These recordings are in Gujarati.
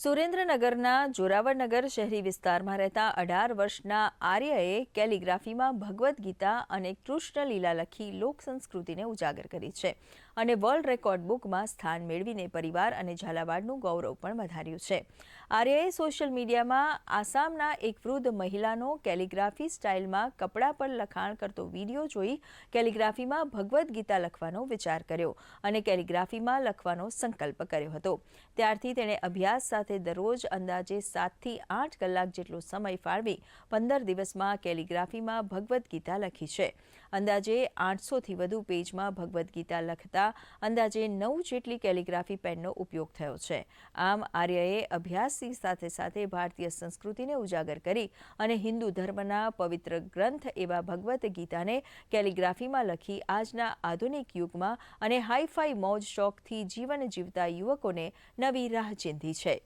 સુરેન્દ્રનગરના જોરાવરનગર શહેરી વિસ્તારમાં રહેતા અઢાર વર્ષના આર્યએ કેલિગ્રાફીમાં ભગવદ્ ગીતા અને કૃષ્ણ લીલા લખી લોક સંસ્કૃતિને ઉજાગર કરી છે. અને વર્લ્ડ રેકોર્ડ બુકમાં સ્થાન મેળવીને પરિવાર અને ઝાલાવાડનું ગૌરવ પણ વધાર્યું છે. આર્યએ સોશિયલ મીડિયામાં આસામના એક વૃદ્ધ મહિલાનો કેલિગ્રાફી સ્ટાઇલમાં કપડાં પર લખાણ કરતો વીડિયો જોઈ કેલિગ્રાફીમાં ભગવદ્ ગીતા લખવાનો વિચાર કર્યો અને કેલિગ્રાફીમાં લખવાનો સંકલ્પ કર્યો હતો. ત્યારથી તેણે અભ્યાસ સાથે દરરોજ અંદાજે સાતથી આઠ કલાક જેટલો સમય ફાળવી પંદર દિવસમાં કેલિગ્રાફીમાં ભગવદ્ ગીતા લખી છે. અંદાજે આઠસોથી વધુ પેજમાં ભગવદ્ ગીતા લખતા અંદાજે નવ જેટલી કેલિગ્રાફી પેનનો ઉપયોગ થયો છે. આમ આર્યએ અભ્યાસની સાથે સાથે ભારતીય સંસ્કૃતિને ઉજાગર કરી અને હિન્દુ ધર્મના પવિત્ર ગ્રંથ એવા ભગવદ્ ગીતાને કેલિગ્રાફીમાં લખી આજના આધુનિક યુગમાં અને હાઈફાઈ મોજ શોખથી જીવન જીવતા યુવકોને નવી રાહ ચીંધી છે.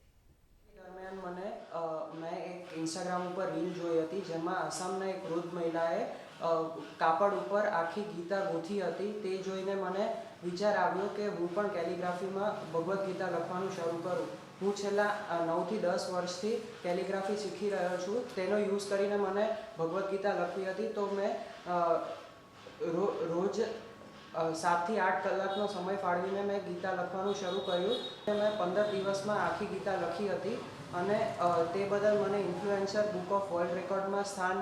દરમિયાન મને મેં એક ઇન્સ્ટાગ્રામ ઉપર રીલ જોઈ હતી, જેમાં આસામના એક વૃદ્ધ મહિલાએ કાપડ ઉપર આખી ગીતા ગૂંથી હતી. તે જોઈને મને વિચાર આવ્યો કે હું પણ કેલિગ્રાફીમાં ભગવદ્ ગીતા લખવાનું શરૂ કરું. હું છેલ્લા નવથી દસ વર્ષથી કેલિગ્રાફી શીખી રહ્યો છું. તેનો યુઝ કરીને મને ભગવદ્ ગીતા લખવી હતી. તો મેં રોજ સાતથી આઠ કલાકનો સમય ફાળવીને મેં ગીતા લખવાનું શરૂ કર્યું. મેં પંદર દિવસમાં આખી ગીતા લખી હતી અને તે બદલ મને ઇન્ફ્લુએન્સર બુક ઓફ વર્લ્ડ રેકોર્ડમાં સ્થાન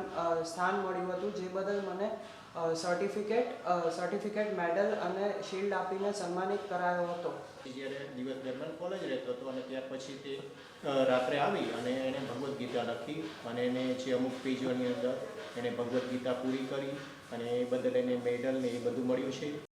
સ્થાન મળ્યું હતું, જે બદલ મને સર્ટિફિકેટ સર્ટિફિકેટ મેડલ અને શિલ્ડ આપીને સન્માનિત કરાયો હતો. જ્યારે દિવસ દરમિયાન કોલેજ રહેતો હતો અને ત્યાર પછી તે રાત્રે આવી અને એણે ભગવદ્ ગીતા લખી અને એને જે અમુક પેજોની અંદર એણે ભગવદ્ ગીતા પૂરી કરી અને એ બદલ એને મેડલ ને એ બધું મળ્યું છે.